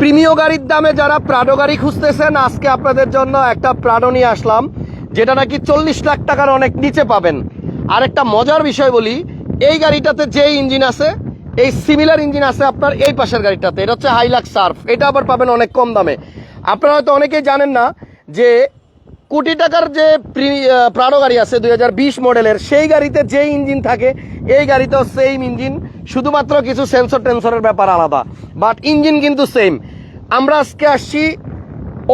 প্রিমিয় গাড়ির দামে যারা প্রাডো গাড়ি খুঁজতেছেন, আজকে আপনাদের জন্য একটা প্রাডো নিয়ে আসলাম, যেটা নাকি চল্লিশ লাখ টাকার অনেক নিচে পাবেন। আর একটা মজার বিষয় বলি, এই গাড়িটাতে যে ইঞ্জিন আছে, এই সিমিলার ইঞ্জিন আছে আপনার এই পাশের গাড়িটাতে। এটা হচ্ছে হাইলাক্স সার্ফ এটা আবার পাবেন অনেক কম দামে। আপনারা হয়তো অনেকেই জানেন না যে কোটি টাকার যে প্রাণো গাড়ি আছে দুই হাজার বিশ মডেলের সেই গাড়িতে যে ইঞ্জিন থাকে, এই গাড়িতেও সেম ইঞ্জিন। শুধুমাত্র কিছু সেন্সর টেন্সরের ব্যাপার আলাদা। বাট ইঞ্জিন কিন্তু সেম আমরা আজকে আসছি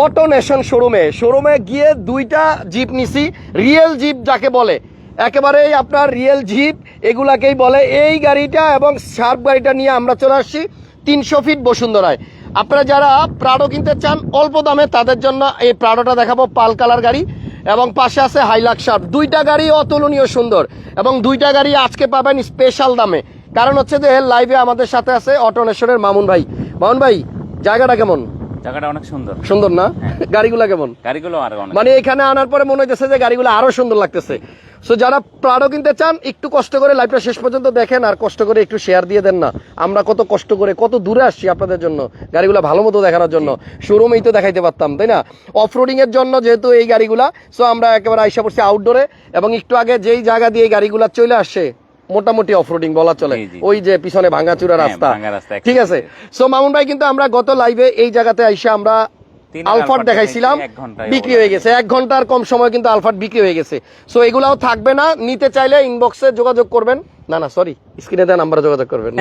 অটো নেশন শোরুমে শোরুমে গিয়ে দুইটা জিপ নিছি। রিয়েল জিপ যাকে বলে। একেবারেই আপনার রিয়েল জিপ এগুলাকেই বলে। এই গাড়িটা এবং শার্প গাড়িটা নিয়ে আমরা চলে আসছি তিনশো ফিট বসুন্ধরায়। আপনারা যারা প্রাডো কিনতে চান, অল্প দামে তাদের জন্য এই প্রাডোটা দেখাবো, পাল কালার গাড়ি। এবং পাশে আছে হাইলাক শার্প দুইটা গাড়ি অতুলনীয় সুন্দর। এবং দুইটা গাড়ি আজকে পাবেন স্পেশাল দামে। কারণ হচ্ছে যে লাইভে আমাদের সাথে আছে অটোনেশনের মামুন ভাই। মামুন ভাই জায়গাটা কেমন? জায়গাটা অনেক সুন্দর। সুন্দর না? গাড়িগুলা কেমন? গাড়িগুলো আর মানে এখানে আনার পরে মনে হইতেছে যে গাড়িগুলো আরও সুন্দর লাগতেছে। সো যারা কিনতে চান একটু কষ্ট করে লাইভটা শেষ পর্যন্ত দেখেন আর কষ্ট করে একটু শেয়ার দিয়ে দেন না। আমরা কত কষ্ট করে কত দূরে আসছি আপনাদের জন্য গাড়িগুলো ভালো মতো দেখানোর জন্য। শোরুমেই তো দেখাইতে পারতাম তাই না? অফরোডিং এর জন্য যেহেতু এই গাড়িগুলা সো আমরা একেবারে আইসা পড়ছি আউটডোরে এবং একটু আগে যেই জায়গা দিয়ে এই গাড়িগুলা চলে আসছে মোটামুটি অফরোডিং বলা চলে। ওই যে পিছনে ভাঙাচুরা হ্যাঁ, রাস্তা। ঠিক আছে? সো মামুন ভাই কিন্তু আমরা গত লাইভে এই জায়গাতে আইসা আমরা আলফাট দেখাইছিলাম। বিক্রি হয়ে গেছে। এক ঘণ্টার কম সময় কিন্তু আলফাট বিক্রি হয়ে গেছে। সো এগুলাও থাকবে না। নিতে চাইলে ইনবক্সে যোগাযোগ করবেন। না না সরি স্ক্রিনে দেওয়া নাম্বারে যোগাযোগ করবেন।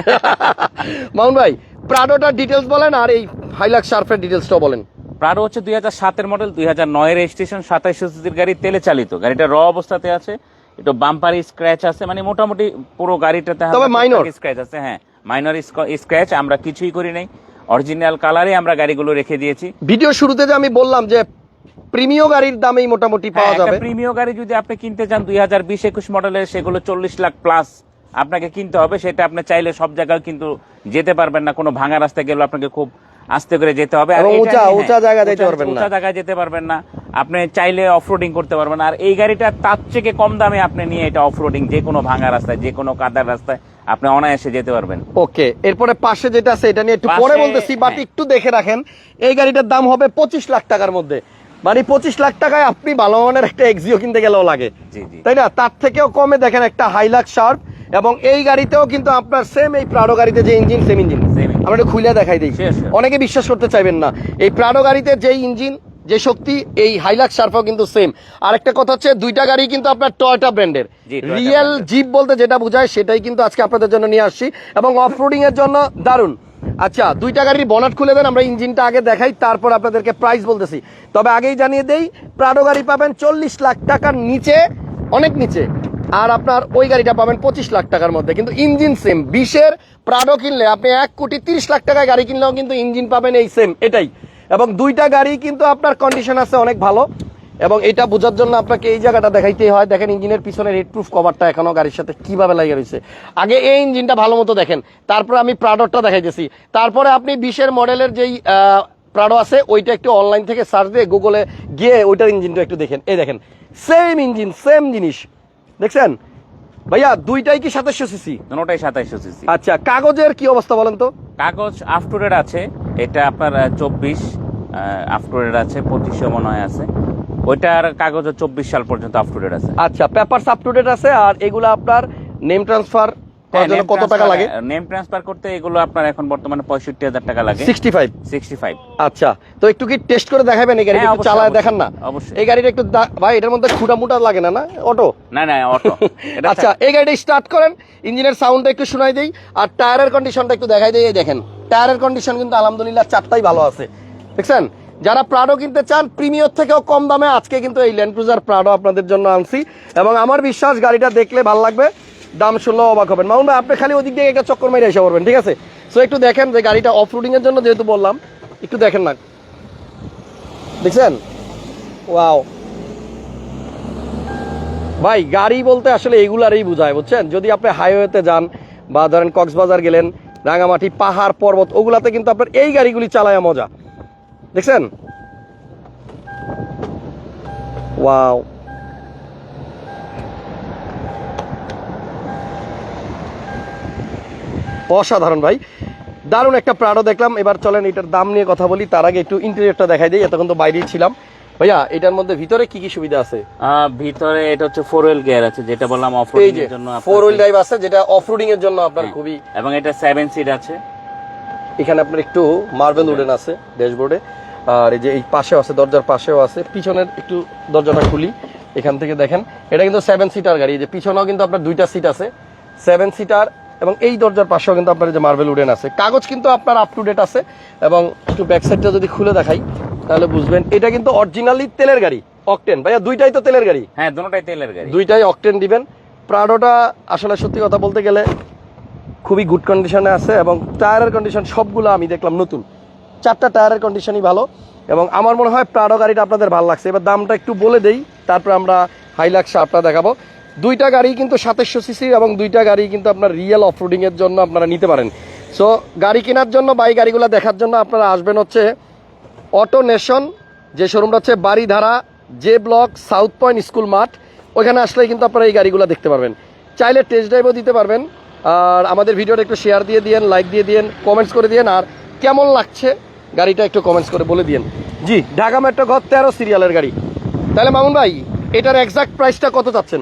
মামুন ভাই প্রাডোটার ডিটেলস বলেন আর এই হাইলাক শার্ফের ডিটেলসটাও বলেন। প্রাডো হচ্ছে দুই হাজার সাতের মডেল দুই হাজার নয়ের রেজিস্ট্রেশন সাতাইশ সুজুকির গাড়ি তেলে চালিত। গাড়িটা র অবস্থাতে আছে। একটু বাম্পারি স্ক্র্যাচ আছে মানে মোটামুটি পুরো গাড়িটাতে তবে minor। স্ক্র্যাচ আছে হ্যাঁ। মাইনর স্ক্র্যাচ আমরা কিছুই করি নাই। অরিজিনাল কালারে আমরা গাড়িগুলো রেখে দিয়েছি। ভিডিও শুরুতে যে আমি বললাম যে প্রিমিয় গাড়ির দামেই মোটামুটি পাওয়া যাবে। প্রিমিয় গাড়ি যদি আপনি কিনতে চান দুই হাজার বিশ একুশ মডেলের সেগুলো চল্লিশ লাখ প্লাস আপনাকে কিনতে হবে সেটা আপনি চাইলে সব জায়গায় কিন্তু যেতে পারবেন না। কোনো ভাঙা রাস্তায় গেলে আপনাকে খুব আস্তে করে যেতে হবে। আর উঁচা- উঁচা জায়গায় যেতে পারবেন না। উঁচা জায়গায় যেতে পারবেন না। আপনি চাইলে অফরোডিং করতে পারবেন। আর এই গাড়িটা তার থেকে কম দামে আপনি নিয়ে এটা অফরোডিং যে কোনো ভাঙা রাস্তায় যে কোনো কাদার রাস্তায় আপনি অনায়াসে যেতে পারবেন। ওকে এরপরে পাশে যেটা আছে এটা নিয়ে একটু পরে বলতেছি বাট হ্যাঁ। একটু দেখে রাখেন এই গাড়িটার দাম হবে পঁচিশ লাখ টাকার মধ্যে। মানে পঁচিশ লাখ টাকায় আপনি ভালো মানের একটা এক্সিও কিনতে গেলেও লাগে। তাই না? তার থেকেও কমে দেখেন একটা হাইলাক শার্প এবং এই গাড়িতেও কিন্তু আপনার সেম এই প্রাডো গাড়িতে যে ইঞ্জিন সেম ইঞ্জিন. আমরা একটু খুলে দেখাই দিই. অনেকে বিশ্বাস করতে চাইবেন না। এই প্রাডো গাড়িতে যে ইঞ্জিন যে শক্তি এই হাইলাক শার্পও কিন্তু সেম আরেকটা কথা হচ্ছে দুইটা গাড়ি কিন্তু আপনার টয়টা ব্র্যান্ডের রিয়েল জিপ বলতে যেটা বোঝায় সেটাই কিন্তু আজকে আপনাদের জন্য নিয়ে আসছি। এবং অফরোডিং এর জন্য দারুণ। আচ্ছা দুইটা গাড়ির বনাট খুলে দেন আমরা ইঞ্জিনটা আগে দেখাই তারপর আপনাদেরকে প্রাইস বলতেছি। তবে আগেই জানিয়ে দেই প্রাডো গাড়ি পাবেন চল্লিশ লাখ টাকার নিচে অনেক নিচে। আর আপনার ওই গাড়িটা পাবেন পঁচিশ লাখ টাকার মধ্যে। কিন্তু ইঞ্জিন সেম বিশের প্রাডো কিনলে আপনি এক কোটি তিরিশ লাখ টাকায় গাড়ি কিনলেও কিন্তু ইঞ্জিন পাবেন এই সেম এটাই। এবং দুইটা গাড়ি কিন্তু আপনার কন্ডিশন আছে অনেক ভালো। এবং এটা বোঝার জন্য আপনাকে এই জায়গাটা দেখাইতেই হয়। দেখেন ইঞ্জিনের পিছনে রেড প্রুফ কভারটা এখনও গাড়ির সাথে কীভাবে লাগিয়ে রয়েছে। আগে এই ইঞ্জিনটা ভালো মতো দেখেন। তারপরে আমি প্রাডোরটা দেখাইতেছি। তারপরে আপনি বিশের মডেলের যেই প্রাডো আছে, ওইটা একটু অনলাইন থেকে সার্চ দিয়ে গুগলে গিয়ে ওইটার ইঞ্জিনটা একটু দেখেন। এই দেখেন সেম ইঞ্জিন সেম জিনিস। দেখছেন? ভাইয়া দুইটাই কি সাতাশশো সিসি? দুটাই সাতাইশো সিসি। আচ্ছা কাগজের কি অবস্থা বলেন তো? কাগজ আপ টু ডেট আছে। এটা আপনার চব্বিশ আপ টু ডেট আছে পঁচিশশো মনে হয় আছে। ওইটার কাগজ চব্বিশ সাল পর্যন্ত আপ টু ডেট আছে। আচ্ছা পেপারস আপ টু ডেট আছে আর এগুলো আপনার নেম ট্রান্সফার করার জন্য কত টাকা লাগে? নেম ট্রান্সফার করতে এগুলো আপনার এখন বর্তমানে পঁয়ষট্টি হাজার টাকা লাগে। সিক্সটি ফাইভ সিক্সটি ফাইভ আচ্ছা তো একটু কি টেস্ট করে দেখাবেন এই গাড়িটা? হ্যাঁ, একটু চালায় দেখান না। অবশ্যই। এই গাড়িটা একটু ভাই এটার মধ্যে খুঁটা মুটা লাগে না না? অটো? না না অটো। আচ্ছা এই গাড়িটা স্টার্ট করেন ইঞ্জিনের সাউন্ডটা একটু শোনাই দেই আর টায়ারের কন্ডিশনটা একটু দেখাই দেই এই দেখেন। টায়ারের কন্ডিশন কিন্তু আলহামদুলিল্লাহ চারটাই ভালো আছে। দেখছেন? যারা প্রাডো কিনতে চান প্রিমিয়র থেকেও কম দামে আজকে কিন্তু এই ল্যান্ড ক্রুজার প্রাডো আপনাদের জন্য আনছি। এবং আমার বিশ্বাস গাড়িটা দেখলে ভালো লাগবে। দাম শুনলেও অবাক হবেন। মামুন ভাই, আপনি খালি ওদিক দিয়ে একটা চক্কর মেরে এসে পড়বেন, ঠিক আছে? সো একটু দেখেন যে গাড়িটা অফ রোডিং এর জন্য যেহেতু বললাম, একটু দেখেন না। দেখছেন? ওয়াও ভাই, গাড়ি বলতে আসলে এগুলারই বোঝায়, বুঝছেন? যদি আপনি হাইওয়েতে যান বা ধরেন কক্সবাজার গেলেন, রাঙামাটি, পাহাড়, পর্বত, ওগুলাতে কিন্তু আপনার এই গাড়িগুলি চালায় মজা। দেখছেন? ওয়াও অসাধারণ ভাই। দারুণ একটা প্রাডো দেখলাম। এবার চলেন এটার দাম নিয়ে কথা বলি। তার আগে একটু ইন্টেরিয়রটা দেখাই দিই। এতক্ষণ তো বাইরেই ছিলাম। ভাইয়া এটার মধ্যে ভিতরে কি কি সুবিধা আছে? ভিতরে এটা হচ্ছে ফোর হুইল গিয়ার আছে যেটা বললাম অফ এই যে এর জন্য ফোর হুইল ড্রাইভ আছে যেটা অফরোডিং এর জন্য আপনার হ্যাঁ, খুবই এবং এটা সেভেন সিট আছে। এখানে আপনার একটু মার্বেল উডেন আছে ড্যাশবোর্ডে আর এই যে এই পাশেও আছে দরজার পাশেও আছে। পিছনের একটু দরজাটা খুলি এখান থেকে দেখেন। এটা কিন্তু সেভেন সিটার গাড়ি। যে পিছনেও কিন্তু আপনার দুইটা সিট আছে। সেভেন সিটার এবং এই দরজার পাশেও কিন্তু আপনার যে মার্বেল উডেন আছে। কাগজ কিন্তু আপনার আপ টু ডেট আছে এবং একটু ব্যাক সাইডটা যদি খুলে দেখাই তাহলে বুঝবেন এটা কিন্তু অরিজিনালি তেলের গাড়ি অকটেন ভাইয়া দুইটাই তো তেলের গাড়ি? হ্যাঁ দুটোটাই তেলের গাড়ি। দুইটাই অকটেন দিবেন। প্রাডোটা আসলে সত্যি কথা বলতে গেলে খুবই গুড কন্ডিশনে আছে এবং টায়ারের কন্ডিশন সবগুলো আমি দেখলাম নতুন। চারটা টায়ারের কন্ডিশনই ভালো এবং আমার মনে হয় প্রাডো গাড়িটা আপনাদের ভালো লাগছে। এবার দামটা একটু বলে দেই তারপর আমরা হাইলাক্স আপনার দেখাবো। দুইটা গাড়ি কিন্তু সাতাশশো সিসি এবং দুইটা গাড়ি কিন্তু আপনার রিয়েল অফরোডিং এর জন্য আপনারা নিতে পারেন। সো গাড়ি কেনার জন্য বা এই গাড়িগুলো দেখার জন্য আপনারা আসবেন হচ্ছে অটো নেশন যে শোরুমটা হচ্ছে Baridhara J block south point school মাঠ ওইখানে আসলে কিন্তু আপনারা এই গাড়িগুলো দেখতে পারবেন। চাইলে টেস্ট ড্রাইভও দিতে পারবেন। আর আমাদের ভিডিওটা একটু শেয়ার দিয়ে দিয়েন লাইক দিয়ে দিয়েন কমেন্টস করে দিয়েন। আর কেমন লাগছে গাড়িটা একটু কমেন্টস করে বলে দিয়েন। জি, ঢাকা মেট্রো ঘর তেরো সিরিয়ালের গাড়ি। তাহলে মামুন ভাই, এটার এক্সাক্ট প্রাইসটা কত চাচ্ছেন?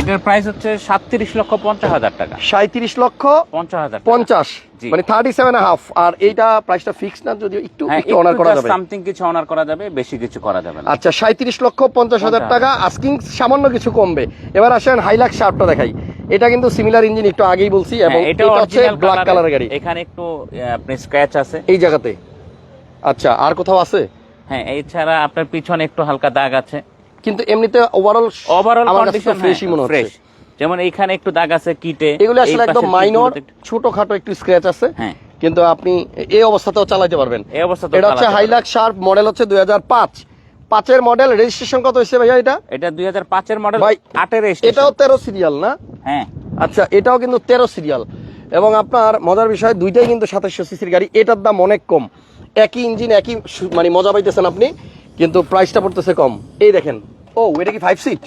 এটার প্রাইস হচ্ছে সাতত্রিশ লক্ষ পঞ্চাশ হাজার টাকা। সাঁত্রিশ লক্ষ পঞ্চাশ হাজার পঞ্চাশ। মানে থার্টি সেভেন হাফ আর এইটা প্রাইসটা ফিক্স না যদিও একটু হ্যাঁ একটু অনার করা যাবে। সামথিং কিছু অনার করা যাবে বেশি কিছু করা যাবে না। আচ্ছা সাঁত্রিশ লক্ষ পঞ্চাশ হাজার টাকা। আস্কিং সামান্য কিছু কমবে। এবার আসেন হাইলাক্স শার্পটা দেখাই। এটা কিন্তু সিমিলার ইঞ্জিন একটু আগেই বলছি এবং হ্যাঁ, এটা হচ্ছে ব্ল্যাক। কালারের গাড়ি। এখানে একটু আপনি স্ক্র্যাচ আছে। এই জায়গাতে। আচ্ছা আর কোথাও আছে? হ্যাঁ এছাড়া আপনার পিছনে একটু হালকা দাগ আছে। কিন্তু এমনিতে ওভারঅল ওভারঅল কন্ডিশন ফ্রেশই মনে হচ্ছে। যেমন এখানে একটু দাগ আছে কিটে এগুলো আসলে একদম মাইনর ছোটখাটো একটু স্ক্র্যাচ আছে। হ্যাঁ। কিন্তু আপনি এই অবস্থাতেও চালাতে পারবেন। এই অবস্থাতে এটা হচ্ছে হাইলাক্স শার্প মডেল হচ্ছে দুই হাজার পাঁচ। পাঁচের মডেল রেজিস্ট্রেশন কত হয়েছে ভাইয়া এটা? এটা দুই হাজার পাঁচের মডেল ভাই, আটের এটাও তেরো সিরিয়াল না? হ্যাঁ। আচ্ছা এটাও কিন্তু তেরো সিরিয়াল এবং আপনার মজার বিষয় দুইটাই কিন্তু সাতাশশো সিসির গাড়ি। এটার দাম অনেক কম। একই ইঞ্জিন একই মানে মজা পাইতেছেন আপনি। কিন্তু প্রাইসটা পড়তেছে কম। এই দেখেন। ও এটা কি ফাইভ সিট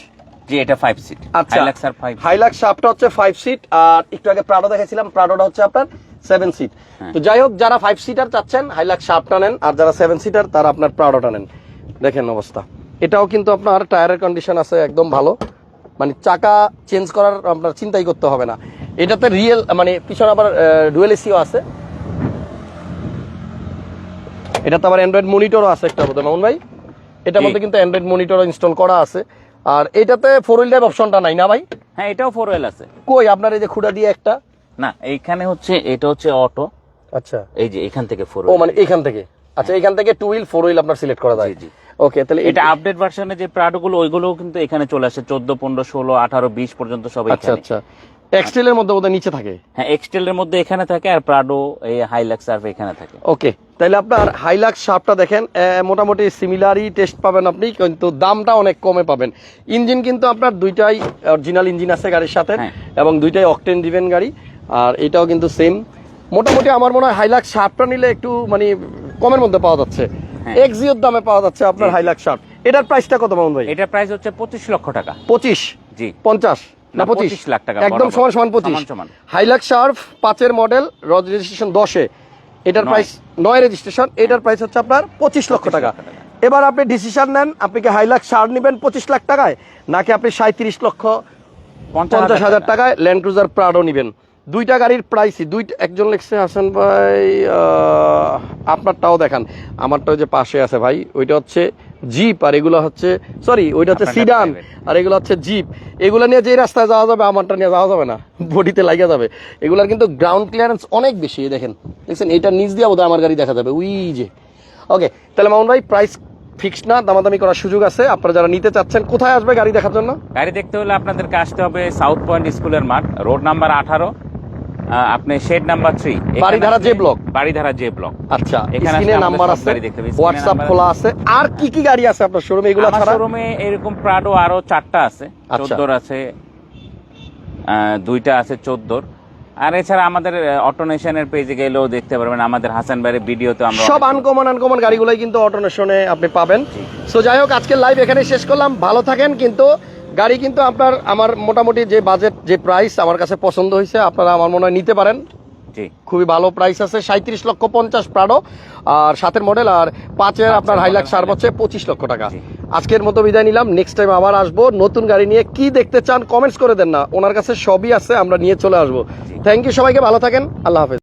জি এটা ফাইভ সিট আচ্ছা। হাইলাক্স আর ফাইভ হাইলাক্স হচ্ছে ফাইভ সিট আর একটু আগে প্রাডো দেখেছিলাম প্রাডোটা হচ্ছে আপনার সেভেন সিট হ্যাঁ। তো যাই হোক যারা ফাইভ সিটার চাচ্ছেন হাইলাক্স শাপটা নেন আর যারা সেভেন সিটার তারা আপনার প্রাডোটা নেন। দেখেন অবস্থা। এটাও কিন্তু আপনার টায়ারের কন্ডিশন আছে একদম ভালো। মানে চাকা চেঞ্জ করার আপনার চিন্তাই করতে হবে না। এটাতে রিয়েল মানে পিছনে আবার ডুয়েল এসিও আছে। এটাতে আবার অ্যান্ড্রয়েড মনিটরও আছে একটা বোধহয় মামুন ভাই? এটার মধ্যে কিন্তু অ্যান্ড্রয়েড মনিটরও ইনস্টল করা আছে। আর এটাতে ফোর হুইল ড্রাইভ অপশনটা নাই না ভাই? হ্যাঁ এটাও ফোর হুইল আছে। কই আপনার এই যে খুঁড়া দিয়ে একটা? না এইখানে হচ্ছে এটা হচ্ছে অটো আচ্ছা। এই যে এখান থেকে ফোর ও মানে এখান থেকে। আচ্ছা এখান থেকে টু হুইল ফোর হুইল আপনার সিলেক্ট করা যায়। জি, জি। ওকে তাহলে এটা আপডেট ভার্সনে যে প্রাডো গুলো ওইগুলোও কিন্তু এখানে চলে আসে। চোদ্দ পনেরো ষোলো আঠারো বিশ পর্যন্ত সব আচ্ছা আচ্ছা। এক্সটেলের মধ্যে বোধহয় নিচে থাকে? হ্যাঁ এক্সটেল এর মধ্যে এখানে থাকে আর প্রাডো এই হাইলাক্স আর এখানে থাকে। ওকে তাহলে আপনার হাইলাক্স শার্পটা দেখেন মোটামুটি সিমিলারই টেস্ট পাবেন আপনি কিন্তু দামটা অনেক কমে পাবেন। ইঞ্জিন কিন্তু আপনার দুইটাই অরিজিনাল ইঞ্জিন আছে গাড়ির সাথে হ্যাঁ। এবং দুইটাই অকটেন দিবেন গাড়ি আর এটাও কিন্তু সেম মোটামুটি আমার মনে হয় হাইলাক্স শার্পটা নিলে একটু মানে কমের মধ্যে পাওয়া যাচ্ছে। হ্যাঁ। এক্সিওর দামে পাওয়া যাচ্ছে আপনার হাইলাক্স শার্প এটার প্রাইসটা কত মামুন ভাই? এটার প্রাইস হচ্ছে পঁচিশ লক্ষ টাকা। পঁচিশ? জি। পঞ্চাশ? না পঁচিশ 25 লাখ টাকা একদম। সমান সমান পঁচিশ। হাইলাক্স শার্প পাঁচের মডেল রজ রেজিস্ট্রেশন দশে। এটার প্রাইস নয় রেজিস্ট্রেশন এটার প্রাইস হচ্ছে আপনার পঁচিশ লক্ষ 25 টাকা। লক্ষ টাকা। এবার আপনি ডিসিশন নেন আপনি কি হাইলাক্স শার্প নেবেন পঁচিশ লাখ টাকায় নাকি আপনি সাঁত্রিশ লক্ষ পঞ্চাশ হাজার টাকায় ল্যান্ড ক্রুজার প্রাডো নেবেন। দুইটা গাড়ির প্রাইসই দুইটা একজন লিখছে হাসান ভাই আপনারটাও দেখান। আমারটা ওই যে পাশে আছে ভাই ওইটা হচ্ছে জিপ আর এগুলো হচ্ছে সরি ওইটা হচ্ছে সিডান আর এগুলো হচ্ছে জিপ। এগুলো নিয়ে যে রাস্তায় যাওয়া যাবে আমারটা নিয়ে যাওয়া যাবে না। বডিতে লাগা যাবে। এগুলার কিন্তু গ্রাউন্ড ক্লিয়ারেন্স অনেক বেশি দেখেন। দেখছেন এটা নিচ দিয়ে বোধহয় আমার গাড়ি দেখা যাবে। উই যে। ওকে তাহলে মামুন ভাই প্রাইস ফিক্স না দামাদামি করার সুযোগ আছে। আপনারা যারা নিতে চাচ্ছেন কোথায় আসবে গাড়ি দেখার জন্য? গাড়ি দেখতে হলে আপনাদেরকে আসতে হবে সাউথ পয়েন্ট স্কুলের মাঠ রোড নাম্বার আঠারো আপনি শেড নাম্বার থ্রি বাড়িধারা যে ব্লক? বাড়িধারা যে ব্লক আচ্ছা এখানে নাম্বার আছে গাড়ি দেখতে হবে। হোয়াটসঅ্যাপ খোলা আছে। আর কি কি গাড়ি আছে আপনার শোরুমে এগুলো ছাড়া? শোরুমে এরকম প্রাডো আরও চারটা আছে। আচ্ছা। চোদ্দোর আছে দুইটা আছে চোদ্দোর। আর এছাড়া আমাদের অটোনেশনের পেজে গেলেও দেখতে পারবেন। আমাদের হাসান ভাইয়ের ভিডিওতে আমরা সব আনকমন আনকমন গাড়িগুলোই কিন্তু অটোনেশনে আপনি পাবেন। সো যাই হোক আজকের লাইভ এখানে শেষ করলাম। ভালো থাকেন কিন্তু গাড়ি কিন্তু আপনার আমার মোটামুটি যে বাজেট যে প্রাইস আমার কাছে পছন্দ হয়েছে আপনারা আমার মনে হয় নিতে পারেন। খুবই ভালো প্রাইস আছে সাঁত্রিশ লক্ষ পঞ্চাশ প্রাডো। আর সাতের মডেল আর পাঁচের আপনার হাইলাক্স সার হচ্ছে পঁচিশ লক্ষ টাকা। আজকের মতো বিদায় নিলাম নেক্সট টাইম আবার আসব। নতুন গাড়ি নিয়ে কি দেখতে চান কমেন্টস করে দেন না। ওনার কাছে সবই আছে আমরা নিয়ে চলে আসব। থ্যাংক ইউ সবাইকে ভালো থাকেন আল্লাহ হাফেজ।